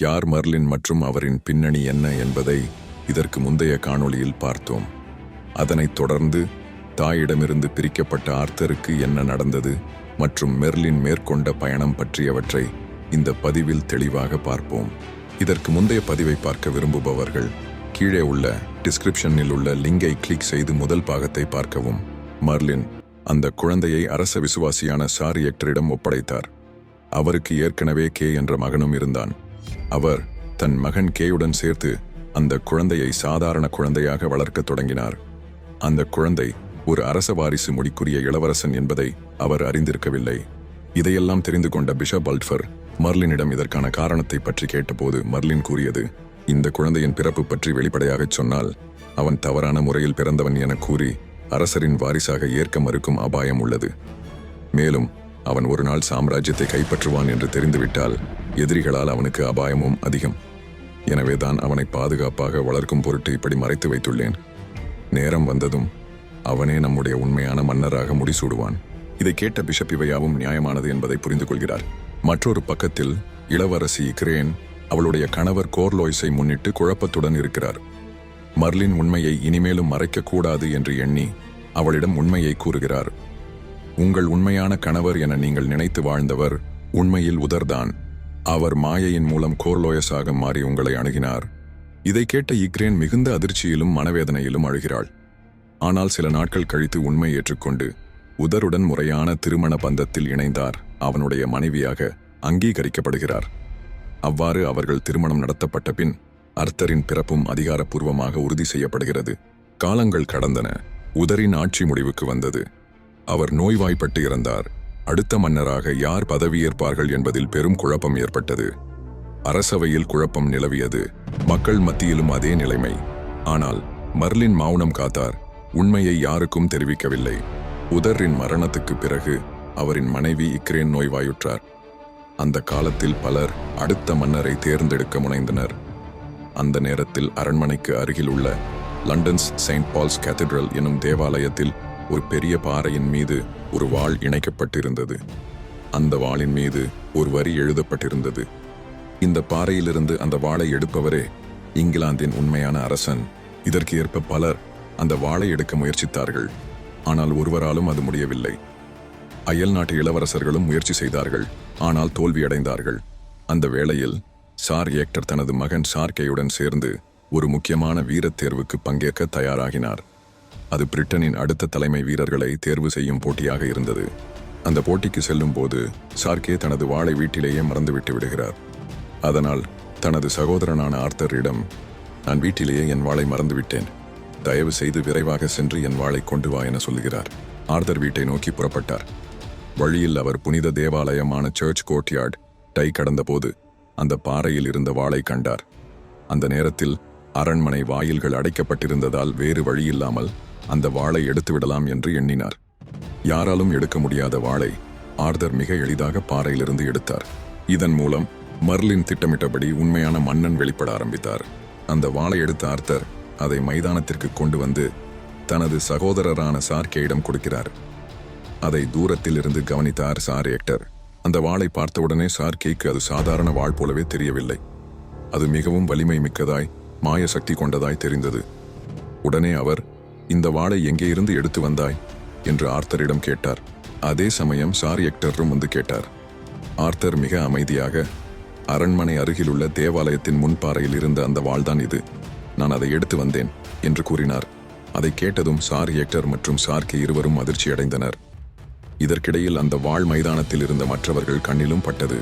யார் மர்லின் மற்றும் அவரின் பின்னணி என்ன என்பதை இதற்கு முந்தைய காணொளியில் பார்த்தோம். அதனைத் தொடர்ந்து தாயிடமிருந்து பிரிக்கப்பட்ட ஆர்த்தருக்கு என்ன நடந்தது மற்றும் மெர்லின் மேற்கொண்ட பயணம் பற்றியவற்றை இந்த பதிவில் தெளிவாக பார்ப்போம். இதற்கு முந்தைய பதிவை பார்க்க விரும்புபவர்கள் கீழே உள்ள டிஸ்கிரிப்ஷனில் உள்ள லிங்கை கிளிக் செய்து முதல் பாகத்தை பார்க்கவும். மர்லின் அந்த குழந்தையை அரச விசுவாசியான சாரி எக்டரிடம் ஒப்படைத்தார். அவருக்கு ஏற்கனவே கே என்ற மகனும் இருந்தான். அவர் தன் மகன் கேயுடன் சேர்த்து அந்த குழந்தையை சாதாரண குழந்தையாக வளர்க்கத் தொடங்கினார். அந்த குழந்தை ஒரு அரச வாரிசு முடிக்குரிய இளவரசன் என்பதை அவர் அறிந்திருக்கவில்லை. இதையெல்லாம் தெரிந்து கொண்ட பிஷப் அல்ட்ஃபர் மர்லினிடம் இதற்கான காரணத்தை பற்றி கேட்டபோது மர்லின் கூறியது இந்த குழந்தையின் பிறப்பு பற்றி வெளிப்படையாகச் சொன்னால் அவன் தவறான முறையில் பிறந்தவன் என கூறி அரசரின் வாரிசாக ஏற்க மறுக்கும் அபாயம் உள்ளது. மேலும் அவன் ஒரு நாள் சாம்ராஜ்யத்தை கைப்பற்றுவான் என்று தெரிந்துவிட்டால் எதிரிகளால் அவனுக்கு அபாயமும் அதிகம். எனவேதான் அவனை பாதுகாப்பாக வளர்க்கும் பொருட்டு இப்படி மறைத்து வைத்துள்ளேன். நேரம் வந்ததும் அவனே நம்முடைய உண்மையான மன்னராக முடிசூடுவான். இதை கேட்ட பிஷப் இவையாவும் நியாயமானது என்பதை புரிந்து கொள்கிறார் மற்றொரு பக்கத்தில் இளவரசி கிரேன் அவளுடைய கணவர் கோர்லோய்ஸை முன்னிட்டு குழப்பத்துடன் இருக்கிறார். மர்லின் உண்மையை இனிமேலும் மறைக்கக்கூடாது என்று எண்ணி அவளிடம் உண்மையை கூறுகிறார். உங்கள் உண்மையான கணவர் என நீங்கள் நினைத்து வாழ்ந்தவர் உண்மையில் உதர்தான். அவர் மாயையின் மூலம் கோர்லோயஸாக மாறி உங்களை அணுகினார். இதை கேட்ட இக்ரேன் மிகுந்த அதிர்ச்சியிலும் மனவேதனையிலும் அழுகிறாள். ஆனால் சில நாட்கள் கழித்து உண்மை ஏற்றுக்கொண்டு உதருடன் முறையான திருமண பந்தத்தில் இணைந்தார். அவனுடைய மனைவியாக அங்கீகரிக்கப்படுகிறார். அவ்வாறு அவர்கள் திருமணம் நடத்தப்பட்ட பின் அர்த்தரின் பிறப்பும் அதிகாரப்பூர்வமாக உறுதி செய்யப்படுகிறது. காலங்கள் கடந்தன. உதரின் ஆட்சி முடிவுக்கு வந்தது. அவர் நோய்வாய்ப்பட்டு இறந்தார். அடுத்த மன்னராக யார் பதவியேற்பார்கள் என்பதில் பெரும் குழப்பம் ஏற்பட்டது. அரசவையில் குழப்பம் நிலவியது. மக்கள் மத்தியிலும் அதே நிலைமை. ஆனால் மர்லின் மௌனம் காத்தார். உண்மையை யாருக்கும் தெரிவிக்கவில்லை. உதரின் மரணத்துக்கு பிறகு அவரின் மனைவி இக்ரேன் நோய்வாயுற்றார். அந்த காலத்தில் பலர் அடுத்த மன்னரை தேர்ந்தெடுக்க முனைந்தனர். அந்த நேரத்தில் அரண்மனைக்கு அருகில் உள்ள லண்டன்ஸ் செயின்ட் பால்ஸ் கேத்தீட்ரல் எனும் தேவாலயத்தில் ஒரு பெரிய பாறையின் மீது ஒரு வாள் இணைக்கப்பட்டிருந்தது. அந்த வாளின் மீது ஒரு வரி எழுதப்பட்டிருந்தது. இந்த பாறையிலிருந்து அந்த வாளை எடுப்பவரே இங்கிலாந்தின் உண்மையான அரசன். இதற்கு ஏற்ப பலர் அந்த வாளை எடுக்க முயற்சித்தார்கள். ஆனால் ஒருவராலும் அது முடியவில்லை. அயல் நாட்டு இளவரசர்களும் முயற்சி செய்தார்கள். ஆனால் தோல்வியடைந்தார்கள். அந்த வேளையில் சார் ஏக்டர் தனது மகன் சார்கேயுடன் சேர்ந்து ஒரு முக்கியமான வீரத் தேர்வுக்கு பங்கேற்க தயாராகினார். அது பிரிட்டனின் அடுத்த தலைமை வீரர்களை தேர்வு செய்யும் போட்டியாக இருந்தது. அந்த போட்டிக்கு செல்லும் போது சார்கே தனது வாளை வீட்டிலேயே மறந்துவிட்டு விடுகிறார். அதனால் தனது சகோதரனான ஆர்த்தரிடம் நான் வீட்டிலேயே என் வாளை மறந்துவிட்டேன். தயவு செய்து விரைவாக சென்று என் வாளை கொண்டு வா என சொல்கிறார் ஆர்தர் வீட்டை நோக்கி புறப்பட்டார். வழியில் அவர் புனித தேவாலயமான சர்ச் கோர்ட்யார்ட் டை கடந்தபோது அந்த பாறையில் இருந்த வாளை கண்டார். அந்த நேரத்தில் அரண்மனை வாயில்கள் அடைக்கப்பட்டிருந்ததால் வேறு வழியில்லாமல் அந்த வாளை எடுத்து விடலாம் என்று எண்ணினார். யாராலும் எடுக்க முடியாத வாளை ஆர்தர் மிக எளிதாக பாறையிலிருந்து எடுத்தார். இதன் மூலம் மர்லின் திட்டமிட்டபடி உண்மையான மன்னன் வெளிப்பட ஆரம்பித்தார். அந்த வாளை எடுத்த ஆர்தர் அதை மைதானத்திற்கு கொண்டு வந்து தனது சகோதரரான சார்கேயிடம் கொடுக்கிறார். அதை தூரத்தில் இருந்து கவனித்தார் சார் ஏக்டர். அந்த வாளை பார்த்தவுடனே சார்கேக்கு அது சாதாரண வாள் போலவே தெரியவில்லை. அது மிகவும் வலிமை மிக்கதாய் மாய சக்தி கொண்டதாய் தெரிந்தது. உடனே அவர் இந்த வாளை எங்கேயிருந்து எடுத்து வந்தாய்? என்று ஆர்த்தரிடம் கேட்டார். அதே சமயம் சார் எக்டரும் வந்து கேட்டார். ஆர்த்தர் மிக அமைதியாக அரண்மனை அருகிலுள்ள தேவாலயத்தின் முன்பாறையில் இருந்த அந்த வாள்தான் இது. நான் அதை எடுத்து வந்தேன் என்று கூறினார். அதை கேட்டதும் சார் ஏக்டர் மற்றும் சார்கே இருவரும் அதிர்ச்சியடைந்தனர் இதற்கிடையில் அந்த வாள் மைதானத்தில் இருந்த மற்றவர்கள் கண்ணிலும் பட்டது.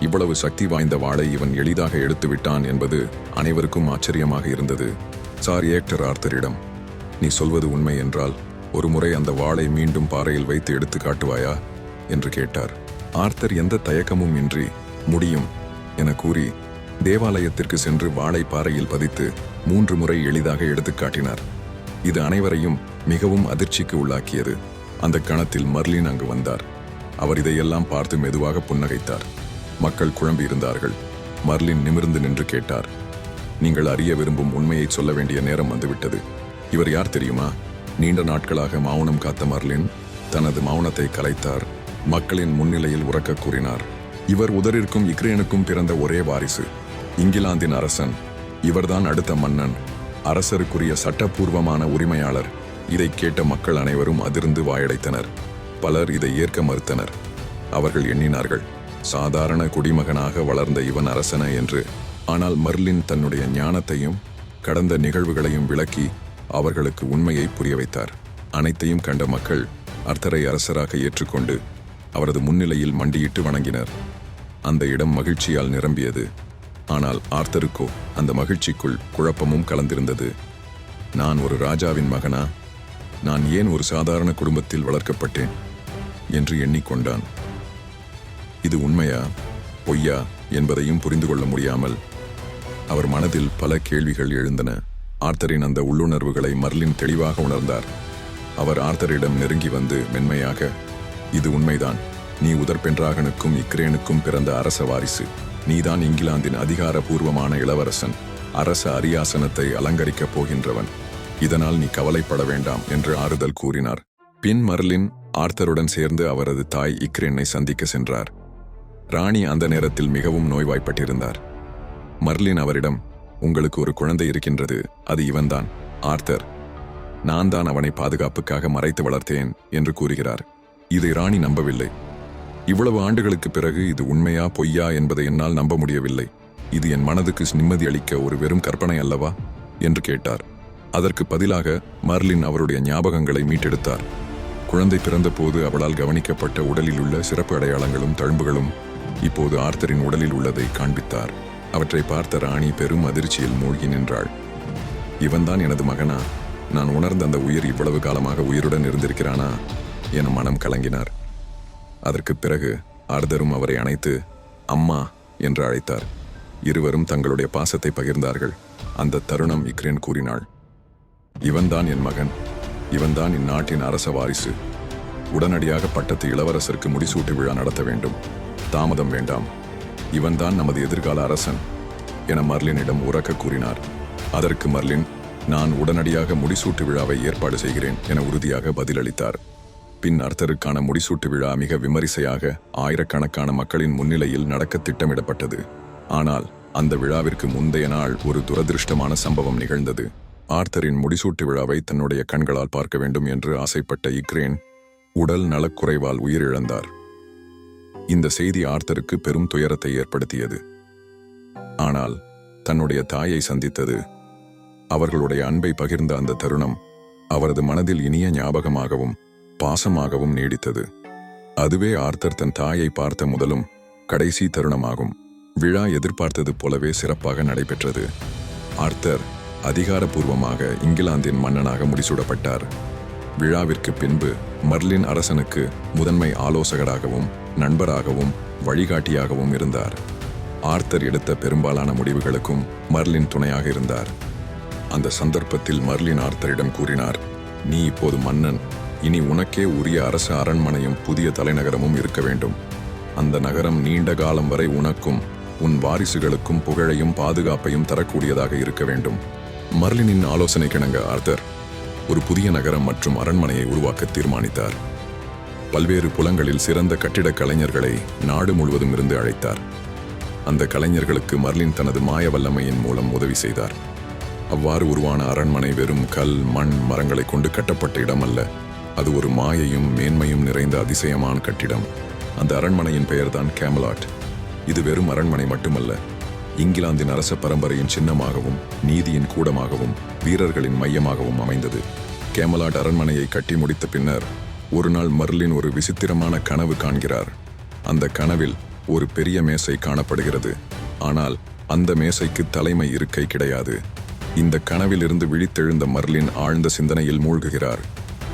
இவ்வளவு சக்தி வாய்ந்த வாளை இவன் எளிதாக எடுத்து விட்டான் என்பது அனைவருக்கும் ஆச்சரியமாக இருந்தது சார் ஏக்டர் ஆர்த்தரிடம். நீ சொல்வது உண்மை என்றால் ஒருமுறை அந்த வாளை மீண்டும் பாறையில் வைத்து எடுத்து காட்டுவாயா? என்று கேட்டார். ஆர்த்தர் எந்த தயக்கமும் இன்றி முடியும் என கூறி தேவாலயத்திற்கு சென்று வாளை பாறையில் பதித்து மூன்று முறை எளிதாக எடுத்துக் காட்டினார். இது அனைவரையும் மிகவும் அதிர்ச்சிக்கு உள்ளாக்கியது. அந்த கணத்தில் மர்லின் அங்கு வந்தார். அவர் இதையெல்லாம் பார்த்து மெதுவாக புன்னகைத்தார். மக்கள் குழம்பியிருந்தார்கள் மர்லின் நிமிர்ந்து நின்று கேட்டார். நீங்கள் அறிய விரும்பும் உண்மையை சொல்ல வேண்டிய நேரம் வந்துவிட்டது. இவர் யார் தெரியுமா? நீண்ட நாட்களாக மௌனம் காத்த மர்லின் தனது மௌனத்தை கலைத்தார். மக்களின் முன்னிலையில் உறக்க கூறினார். இவர் உதரிற்கும் இக்ரேனுக்கும் பிறந்த ஒரே வாரிசு இங்கிலாந்தின் அரசன். இவர்தான் அடுத்த மன்னன். அரசருக்குரிய சட்டபூர்வமான உரிமையாளர். இதை கேட்ட மக்கள் அனைவரும் அதிர்ந்து வாயடைத்தனர். பலர் இதை ஏற்க மறுத்தனர். அவர்கள் எண்ணினார்கள் சாதாரண குடிமகனாக வளர்ந்த இவன் அரசன என்று. ஆனால் மர்லின் தன்னுடைய ஞானத்தையும் கடந்த நிகழ்வுகளையும் விளக்கி அவர்களுக்கு உண்மையை புரிய வைத்தார். அனைத்தையும் கண்ட மக்கள் அர்த்தரை அரசராக ஏற்றுக்கொண்டு அவரது முன்னிலையில் மண்டியிட்டு வணங்கினர். அந்த இடம் மகிழ்ச்சியால் நிரம்பியது. ஆனால் ஆர்த்தருக்கோ அந்த மகிழ்ச்சிக்குள் குழப்பமும் கலந்திருந்தது. நான் ஒரு ராஜாவின் மகனா? நான் ஏன் ஒரு சாதாரண குடும்பத்தில் வளர்க்கப்பட்டேன்? என்று எண்ணிக்கொண்டான். இது உண்மையா? பொய்யா? என்பதையும் புரிந்து கொள்ள முடியாமல் அவர் மனதில் பல கேள்விகள் எழுந்தன. ஆர்த்தரின் அந்த உள்ளுணர்வுகளை மர்லின் தெளிவாக உணர்ந்தார். அவர் ஆர்த்தரிடம் நெருங்கி வந்து மென்மையாக இது உண்மைதான். நீ உதர்பென்றாகனுக்கும் இக்ரேனுக்கும் பிறந்த அரச வாரிசு. நீதான் இங்கிலாந்தின் அதிகாரபூர்வமான இளவரசன். அரச அரியாசனத்தை அலங்கரிக்கப் போகின்றவன். இதனால் நீ கவலைப்பட வேண்டாம் என்று ஆறுதல் கூறினார். பின் மர்லின் ஆர்த்தருடன் சேர்ந்து அவரது தாய் இக்ரேனை சந்திக்க சென்றார். ராணி அந்த நேரத்தில் மிகவும் நோய்வாய்ப்பட்டிருந்தார். மர்லின் அவரிடம் உங்களுக்கு ஒரு குழந்தை இருக்கின்றது அது இவன்தான் ஆர்த்தர் நான் தான் அவனை பாதுகாப்புக்காக மறைத்து வளர்த்தேன் என்று கூறுகிறார். இதை ராணி நம்பவில்லை. இவ்வளவு ஆண்டுகளுக்கு பிறகு இது உண்மையா பொய்யா என்பதை என்னால் நம்ப முடியவில்லை. இது என் மனதுக்கு நிம்மதி அளிக்க ஒரு வெறும் கற்பனை அல்லவா? என்று கேட்டார். அதற்கு பதிலாக மர்லின் அவருடைய ஞாபகங்களை மீட்டெடுத்தார். குழந்தை பிறந்தபோது அவளால் கவனிக்கப்பட்ட உடலில் உள்ள சிறப்பு அடையாளங்களும் தழும்புகளும் இப்போது ஆர்த்தரின் உடலில் உள்ளதை காண்பித்தார். அவற்றை பார்த்த ராணி பெரும் அதிர்ச்சியில் மூழ்கி நின்றாள். இவன்தான் எனது மகனா? நான் உணர்ந்த அந்த உயிர் இவ்வளவு காலமாக உயிருடன் இருந்திருக்கிறானா? என மனம் கலங்கினார். அதற்குப் பிறகு ஆர்தரும் அவரை அணைத்து அம்மா என்று அழைத்தார். இருவரும் தங்களுடைய பாசத்தை பகிர்ந்தார்கள். அந்த தருணம் இக்ரேன் கூறினாள். இவன்தான் என் மகன். இவன்தான் இந்நாட்டின் அரச வாரிசு. உடனடியாக பட்டத்து இளவரசருக்கு முடிசூட்டு விழா நடத்த வேண்டும். தாமதம் வேண்டாம். இவன்தான் நமது எதிர்கால அரசன் என மர்லினிடம் உறக்க கூறினார். அதற்கு மர்லின் நான் உடனடியாக முடிசூட்டு விழாவை ஏற்பாடு செய்கிறேன் என உறுதியாக பதிலளித்தார். பின் அர்த்தருக்கான முடிசூட்டு விழா மிக விமரிசையாக ஆயிரக்கணக்கான மக்களின் முன்னிலையில் நடக்க திட்டமிடப்பட்டது. ஆனால் அந்த விழாவிற்கு முந்தைய நாள் ஒரு துரதிருஷ்டமான சம்பவம் நிகழ்ந்தது. ஆர்த்தரின் முடிசூட்டு விழாவை தன்னுடைய கண்களால் பார்க்க வேண்டும் என்று ஆசைப்பட்ட இக்ரேன் உடல் நலக்குறைவால் உயிரிழந்தார். இந்த செய்தி ஆர்த்தருக்கு பெரும் துயரத்தை ஏற்படுத்தியது. ஆனால் தன்னுடைய தாயை சந்தித்தது அவர்களுடைய அன்பை பகிர்ந்த அந்த தருணம் அவரது மனதில் இனிய ஞாபகமாகவும் பாசமாகவும் நீடித்தது. அதுவே ஆர்த்தர் தன் தாயை பார்த்த முதலும் கடைசி தருணமாகும். விழா எதிர்பார்த்தது போலவே சிறப்பாக நடைபெற்றது. ஆர்த்தர் அதிகாரப்பூர்வமாக இங்கிலாந்தின் மன்னனாக முடிசூடப்பட்டார். விழாவிற்கு பின்பு மர்லின் அரசனுக்கு முதன்மை ஆலோசகராகவும் நண்பராகவும் வழிகாட்டியாகவும் இருந்தார். ஆர்த்தர் எடுத்த பெரும்பாலான முடிவுகளுக்கும் மர்லின் துணையாக இருந்தார். அந்த சந்தர்ப்பத்தில் மர்லின் ஆர்த்தரிடம் கூறினார் நீ இப்போது மன்னன். இனி உனக்கே உரிய அரச அரண்மனையும் புதிய தலைநகரமும் இருக்க வேண்டும். அந்த நகரம் நீண்ட காலம் வரை உனக்கும் உன் வாரிசுகளுக்கும் புகழையும் பாதுகாப்பையும் தரக்கூடியதாக இருக்க வேண்டும் மர்லினின் ஆலோசனை கிணங்க ஆர்த்தர் ஒரு புதிய நகரம் மற்றும் அரண்மனையை உருவாக்க தீர்மானித்தார். பல்வேறு புலங்களில் சிறந்த கட்டிடக் கலைஞர்களை நாடு முழுவதும் இருந்து அழைத்தார். அந்த கலைஞர்களுக்கு மர்லின் தனது மாய வல்லமையின் மூலம் உதவி செய்தார். அவ்வாறு உருவான அரண்மனை வெறும் கல் மண் மரங்களை கொண்டு கட்டப்பட்ட இடம் அல்ல அது ஒரு மாயையும் மேன்மையும் நிறைந்த அதிசயமான கட்டிடம். அந்த அரண்மனையின் பெயர்தான் கேமலாட். இது வெறும் அரண்மனை மட்டுமல்ல இங்கிலாந்தின் அரச பரம்பரையின் சின்னமாகவும் நீதியின் கூடமாகவும் வீரர்களின் மையமாகவும் அமைந்தது. கேமலாட் அரண்மனையை கட்டி முடித்த பின்னர் ஒரு நாள் மர்லின் ஒரு விசித்திரமான கனவு காண்கிறார். அந்த கனவில் ஒரு பெரிய மேசை காணப்படுகிறது. ஆனால் அந்த மேசைக்கு தலைமை இருக்கை கிடையாது. இந்த கனவிலிருந்து விழித்தெழுந்த மர்லின் ஆழ்ந்த சிந்தனையில் மூழ்குகிறார்.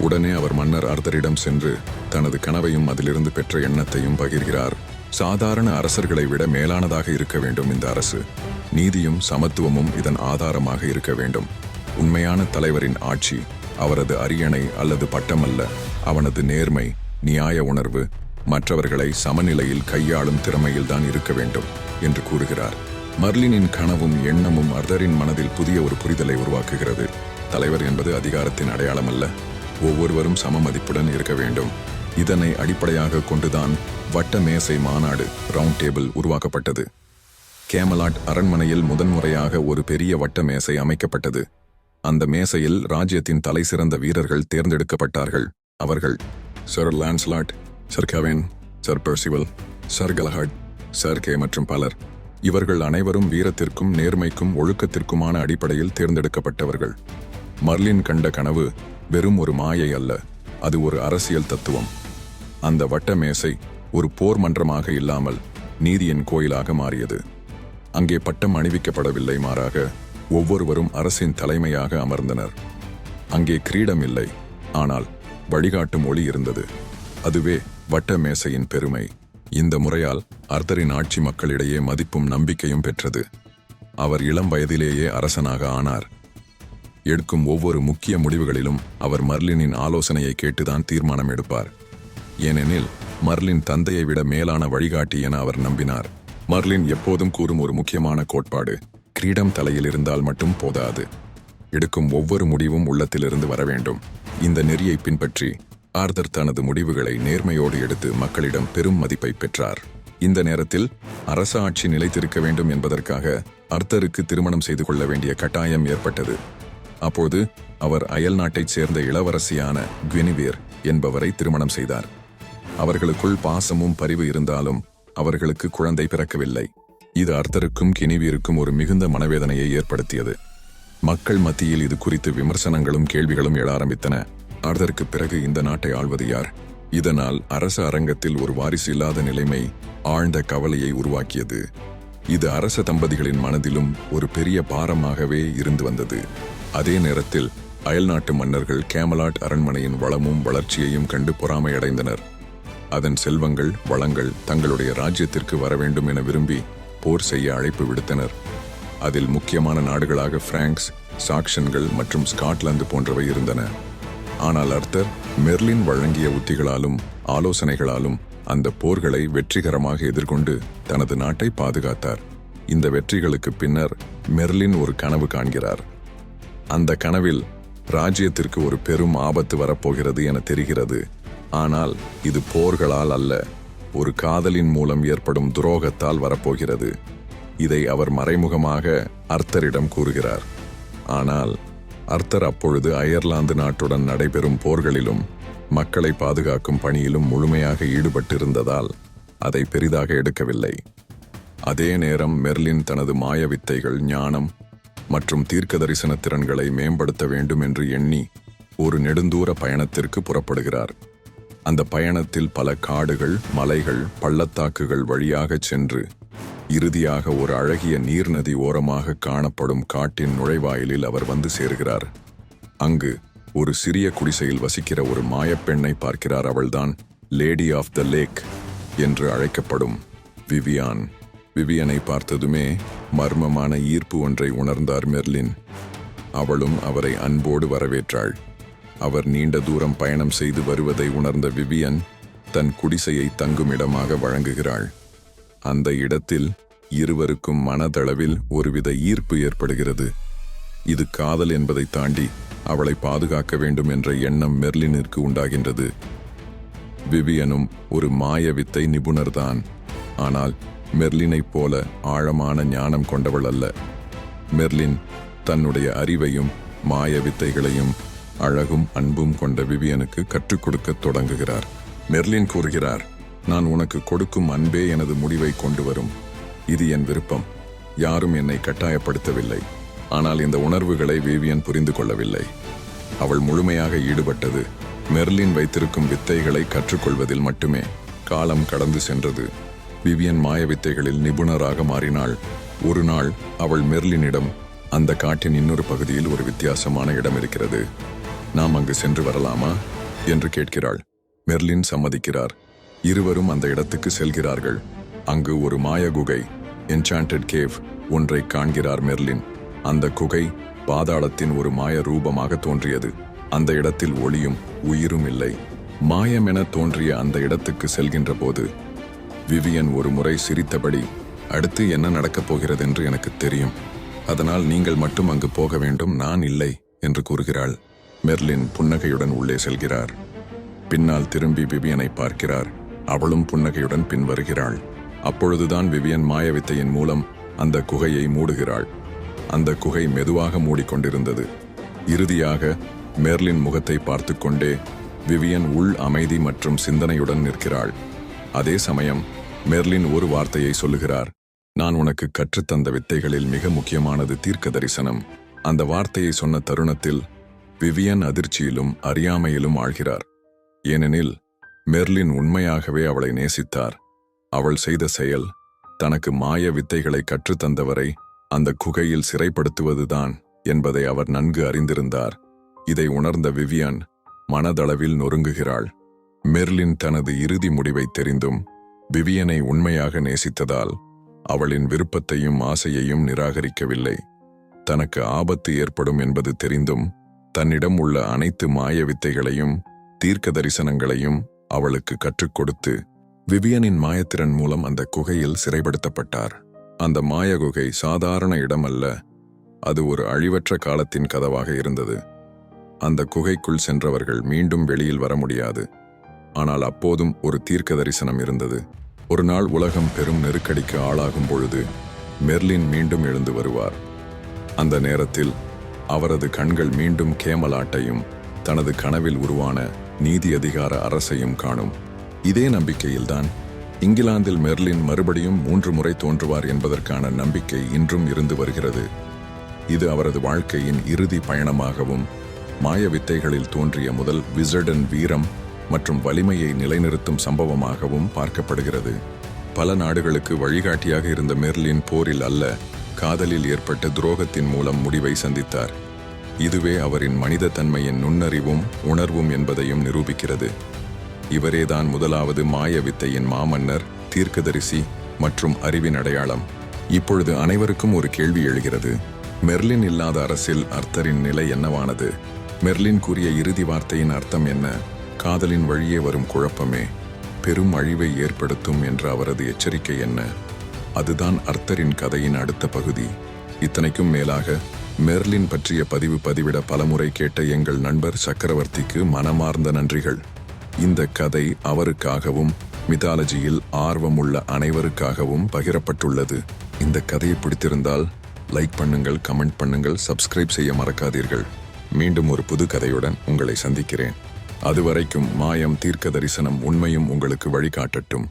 உடனே அவர் மன்னர் ஆர்தரிடம் சென்று தனது கனவையும் அதிலிருந்து பெற்ற எண்ணத்தையும் பகிர்கிறார். சாதாரண அரசர்களை விட மேலானதாக இருக்க வேண்டும் இந்த அரசு. நீதியும் சமத்துவமும் இதன் ஆதாரமாக இருக்க வேண்டும். உண்மையான தலைவரின் ஆட்சி அவரது அரியணை அல்லது பட்டமல்ல அவனது நேர்மை நியாய உணர்வு மற்றவர்களை சமநிலையில் கையாளும் திறமையில்தான் இருக்க வேண்டும் என்று கூறுகிறார். மர்லினின் கனவும் எண்ணமும் அர்தரின் மனதில் புதிய ஒரு புரிதலை உருவாக்குகிறது. தலைவர் என்பது அதிகாரத்தின் அடையாளம் அல்ல ஒவ்வொருவரும் சம மதிப்புடன் இருக்க வேண்டும். இதனை அடிப்படையாக கொண்டுதான் வட்ட மேசை மாநாடு ரவுண்ட் டேபிள் உருவாக்கப்பட்டது. கேமலாட் அரண்மனையில் முதன்முறையாக ஒரு பெரிய வட்ட மேசை அமைக்கப்பட்டது. அந்த மேசையில் ராஜ்யத்தின் தலை சிறந்த வீரர்கள் தேர்ந்தெடுக்கப்பட்டார்கள். அவர்கள் sir Lancelot sir Gawain sir Percival sir Galahad sir Kay மற்றும் பலர். இவர்கள் அனைவரும் வீரத்திற்கும் நேர்மைக்கும் ஒழுக்கத்திற்குமான அடிப்படையில் தேர்ந்தெடுக்கப்பட்டவர்கள். மர்லின் கண்ட கனவு வெறும் ஒரு மாயை அல்ல. அது ஒரு அரசியல் தத்துவம். அந்த வட்ட மேசை ஒரு போர் மன்றமாக இல்லாமல் நீதியின் கோயிலாக மாறியது. அங்கே பட்டம் அணிவிக்கப்படவில்லை மாறாக ஒவ்வொருவரும் அரசின் தலைமையாக அமர்ந்தனர். அங்கே கிரீடம் இல்லை ஆனால் வழிகாட்டும் ஒளி இருந்தது. அதுவே வட்ட மேசையின் பெருமை. இந்த முறையால் அர்த்தரின் ஆட்சி மக்களிடையே மதிப்பும் நம்பிக்கையும் பெற்றது. அவர் இளம் வயதிலேயே அரசனாக ஆனார். எடுக்கும் ஒவ்வொரு முக்கிய முடிவுகளிலும் அவர் மர்லினின் ஆலோசனையை கேட்டுதான் தீர்மானம் எடுப்பார். ஏனெனில் மர்லின் தந்தையை விட மேலான வழிகாட்டி என அவர் நம்பினார். மர்லின் எப்போதும் கூறும் ஒரு முக்கியமான கோட்பாடு கிரீடம் தலையில் இருந்தால் மட்டும் போதாது. எடுக்கும் ஒவ்வொரு முடிவும் உள்ளத்திலிருந்து வர வேண்டும். இந்த நெறியை பின்பற்றி ஆர்தர் தனது முடிவுகளை நேர்மையோடு எடுத்து மக்களிடம் பெரும் மதிப்பை பெற்றார். இந்த நேரத்தில் அரச ஆட்சி நிலைத்திருக்க வேண்டும் என்பதற்காக அர்த்தருக்கு திருமணம் செய்து கொள்ள வேண்டிய கட்டாயம் ஏற்பட்டது. அப்போது அவர் அயல் நாட்டைச் சேர்ந்த இளவரசியான குவினிவேர் என்பவரை திருமணம் செய்தார். அவர்களுக்குள் பாசமும் பரிவு இருந்தாலும் அவர்களுக்கு குழந்தை பிறக்கவில்லை. இது அர்த்தருக்கும் கினிவீருக்கும் ஒரு மிகுந்த மனவேதனையை ஏற்படுத்தியது. மக்கள் மத்தியில் இது குறித்து விமர்சனங்களும் கேள்விகளும் எழ ஆரம்பித்தன. அர்தருக்கு பிறகு இந்த நாட்டை ஆள்வது யார்? இதனால் அரச அரங்கத்தில் ஒரு வாரிசு இல்லாத நிலைமை ஆழ்ந்த கவலையை உருவாக்கியது. இது அரச தம்பதிகளின் மனதிலும் ஒரு பெரிய பாரமாகவே இருந்து வந்தது. அதே நேரத்தில் அயல்நாட்டு மன்னர்கள் கேமலாட் அரண்மனையின் வளமும் வளர்ச்சியையும் கண்டு பொறாமையடைந்தனர். அதன் செல்வங்கள் வளங்கள் தங்களுடைய ராஜ்யத்திற்கு வர வேண்டும் என விரும்பி போர் செய்ய அழைப்பு விடுத்தனர். அதில் முக்கியமான நாடுகளாக பிராங்க்ஸ் சாக்ஷன்கள் மற்றும் ஸ்காட்லாந்து போன்றவை இருந்தன. ஆனால் அர்த்தர் மெர்லின் வழங்கிய உத்திகளாலும் ஆலோசனைகளாலும் அந்த போர்களை வெற்றிகரமாக எதிர்கொண்டு தனது நாட்டை பாதுகாத்தார். இந்த வெற்றிகளுக்கு பின்னர் மெர்லின் ஒரு கனவு காண்கிறார். அந்த கனவில் ராஜ்யத்திற்கு ஒரு பெரும் ஆபத்து வரப்போகிறது என தெரிகிறது. ஆனால் இது போர்களால் அல்ல ஒரு காதலின் மூலம் ஏற்படும் துரோகத்தால் வரப்போகிறது. இதை அவர் மறைமுகமாக அர்த்தரிடம் கூறுகிறார். ஆனால் அர்த்தர் அப்பொழுது அயர்லாந்து நாட்டுடன் நடைபெறும் போர்களிலும் மக்களை பாதுகாக்கும் பணியிலும் முழுமையாக ஈடுபட்டிருந்ததால் அதை பெரிதாக எடுக்கவில்லை. அதே நேரம் மெர்லின் தனது மாய வித்தைகள் ஞானம் மற்றும் தீர்க்க தரிசன திறன்களை மேம்படுத்த வேண்டும் என்று எண்ணி ஒரு நெடுந்தூர பயணத்திற்கு புறப்படுகிறார். அந்த பயணத்தில் பல காடுகள் மலைகள் பள்ளத்தாக்குகள் வழியாகச் சென்று இறுதியாக ஒரு அழகிய நீர்நதி ஓரமாக காணப்படும் காட்டின் நுழைவாயிலில் அவர் வந்து சேர்கிறார். அங்கு ஒரு சிறிய குடிசையில் வசிக்கிற ஒரு மாயப்பெண்ணை பார்க்கிறார் அவள்தான் லேடி ஆஃப் த லேக் என்று அழைக்கப்படும் விவியான் விவியனை பார்த்ததுமே மர்மமான ஈர்ப்பு ஒன்றை உணர்ந்தார் மெர்லின். அவளும் அவரை அன்போடு வரவேற்றாள். அவர் நீண்ட தூரம் பயணம் செய்து வருவதை உணர்ந்த விவியன் தன் குடிசையை தங்கும் இடமாக வழங்குகிறாள். அந்த இடத்தில் இருவருக்கும் மனதளவில் ஒருவித ஈர்ப்பு ஏற்படுகிறது. இது காதல் என்பதை தாண்டி அவளை பாதுகாக்க வேண்டும் என்ற எண்ணம் மெர்லினிற்கு உண்டாகின்றது. விவியனும் ஒரு மாய வித்தை நிபுணர்தான். ஆனால் மெர்லினைப் போல ஆழமான ஞானம் கொண்டவள் அல்ல. மெர்லின் தன்னுடைய அறிவையும் மாய வித்தைகளையும் அழகும் அன்பும் கொண்ட விவியனுக்கு கற்றுக் கொடுக்க தொடங்குகிறார். மெர்லின் கூறுகிறார் நான் உனக்கு கொடுக்கும் அன்பே எனது முடிவை கொண்டு வரும். இது என் விருப்பம். யாரும் என்னை கட்டாயப்படுத்தவில்லை. ஆனால் இந்த உணர்வுகளை விவியன் புரிந்து கொள்ளவில்லை. அவள் முழுமையாக ஈடுபட்டது. மெர்லின் வைத்திருக்கும் வித்தைகளை கற்றுக்கொள்வதில் மட்டுமே காலம் கடந்து சென்றது. விவியன் மாய வித்தைகளில் நிபுணராக மாறினாள். ஒரு நாள் அவள் மெர்லினிடம் அந்த காட்டின் இன்னொரு பகுதியில் ஒரு வித்தியாசமான இடம் இருக்கிறது. நாம் அங்கு சென்று வரலாமா? என்று கேட்கிறாள். மெர்லின் சம்மதிக்கிறார். இருவரும் அந்த இடத்துக்கு செல்கிறார்கள். அங்கு ஒரு மாய குகை என்சாண்டட் கேவ் ஒன்றை காண்கிறார் மெர்லின். அந்த குகை பாதாளத்தின் ஒரு மாய ரூபமாக தோன்றியது. அந்த இடத்தில் ஒளியும் உயிரும் இல்லை. மாயமென தோன்றிய அந்த இடத்துக்கு செல்கின்ற போது விவியன் ஒரு முறை சிரித்தபடி அடுத்து என்ன நடக்கப் போகிறதென்று எனக்கு தெரியும். அதனால் நீங்கள் மட்டும் அங்கு போக வேண்டும் நான் இல்லை என்று கூறுகிறாள். மெர்லின் புன்னகையுடன் உள்ளே செல்கிறார். பின்னால் திரும்பி விவியனை பார்க்கிறார். அவளும் புன்னகையுடன் பின் வருகிறாள் அப்பொழுதுதான் விவியன் மாயவித்தையின் மூலம் அந்த குகையை மூடுகிறாள். அந்த குகை மெதுவாக மூடிக்கொண்டிருந்தது. இறுதியாக மெர்லின் முகத்தை பார்த்து கொண்டே விவியன் உள் அமைதி மற்றும் சிந்தனையுடன் நிற்கிறாள். அதே சமயம் மெர்லின் ஒரு வார்த்தையை சொல்லுகிறார் நான் உனக்கு கற்றுத்தந்த வித்தைகளில் மிக முக்கியமானது தீர்க்க தரிசனம் அந்த வார்த்தையை சொன்ன தருணத்தில் விவியன் அதிர்ச்சியிலும் அறியாமையிலும் ஆழ்கிறார். ஏனெனில் மெர்லின் உண்மையாகவே அவளை நேசித்தார். அவள் செய்த செயல் தனக்கு மாய வித்தைகளை கற்றுத்தந்தவரை அந்த குகையில் சிறைப்படுத்துவதுதான் என்பதை அவர் நன்கு அறிந்திருந்தார். இதை உணர்ந்த விவியன் மனதளவில் நொறுங்குகிறாள். மெர்லின் தனது இறுதி முடிவை தெரிந்தும் விவியனை உண்மையாக நேசித்ததால் அவளின் விருப்பத்தையும் ஆசையையும் நிராகரிக்கவில்லை. தனக்கு ஆபத்து ஏற்படும் என்பது தெரிந்தும் தன்னிடம் உள்ள அனைத்து மாய வித்தைகளையும் தீர்க்க தரிசனங்களையும் அவளுக்கு கற்றுக் கொடுத்து விவியனின் மாயத்திறன் மூலம் அந்த குகையில் சிறைப்படுத்தப்பட்டார். அந்த மாய குகை சாதாரண இடம் அல்ல அது ஒரு அழிவற்ற காலத்தின் கதவாக இருந்தது. அந்த குகைக்குள் சென்றவர்கள் மீண்டும் வெளியில் வர முடியாது. ஆனால் அப்போதும் ஒரு தீர்க்க தரிசனம் இருந்தது. ஒரு நாள் உலகம் பெரும் நெருக்கடிக்கு ஆளாகும் பொழுது மெர்லின் மீண்டும் எழுந்து வருவார். அந்த நேரத்தில் அவரது கண்கள் மீண்டும் கேமலாட்டையும் தனது கனவில் உருவான நீதி அதிகார அரசையும் காணும். இதே நம்பிக்கையில்தான் இங்கிலாந்தில் மெர்லின் மறுபடியும் மூன்று முறை தோன்றுவார் என்பதற்கான நம்பிக்கை இன்றும் இருந்து வருகிறது. இது அவரது வாழ்க்கையின் இறுதி பயணமாகவும் மாய வித்தைகளில் தோன்றிய முதல் விசடன் வீரம் மற்றும் வலிமையை நிலைநிறுத்தும் சம்பவமாகவும் பார்க்கப்படுகிறது. பல நாடுகளுக்கு வழிகாட்டியாக இருந்த மெர்லின் போரில் அல்ல காதலில் ஏற்பட்ட துரோகத்தின் மூலம் முடிவை சந்தித்தார். இதுவே அவரின் மனித தன்மையின் நுண்ணறிவும் உணர்வும் என்பதையும் நிரூபிக்கிறது. இவரேதான் முதலாவது மாய வித்தையின் மாமன்னர் தீர்க்கதரிசி மற்றும் அறிவின் அடையாளம். இப்பொழுது அனைவருக்கும் ஒரு கேள்வி எழுகிறது. மெர்லின் இல்லாத அரசில் அர்த்தரின் நிலை என்னவானது? மெர்லின் கூறிய இறுதி வார்த்தையின் அர்த்தம் என்ன? காதலின் வழியே வரும் குழப்பமே. பெரும் அழிவை ஏற்படுத்தும் என்ற அவரது எச்சரிக்கை என்ன? அதுதான் அர்த்தரின் கதையின் அடுத்த பகுதி. இத்தனைக்கும் மேலாக மெர்லின் பற்றிய பதிவு பதிவிட பலமுறை கேட்ட எங்கள் நண்பர் சக்கரவர்த்திக்கு மனமார்ந்த நன்றிகள். இந்த கதை அவருக்காகவும் மிதாலஜியில் ஆர்வமுள்ள அனைவருக்காகவும் பகிரப்பட்டுள்ளது. இந்த கதையை பிடித்திருந்தால் லைக் பண்ணுங்கள் கமெண்ட் பண்ணுங்கள் சப்ஸ்கிரைப் செய்ய மறக்காதீர்கள். மீண்டும் ஒரு புது கதையுடன் உங்களை சந்திக்கிறேன். அதுவரைக்கும் மாயம் தீர்க்க தரிசனம் உண்மையும் உங்களுக்கு வழிகாட்டட்டும்.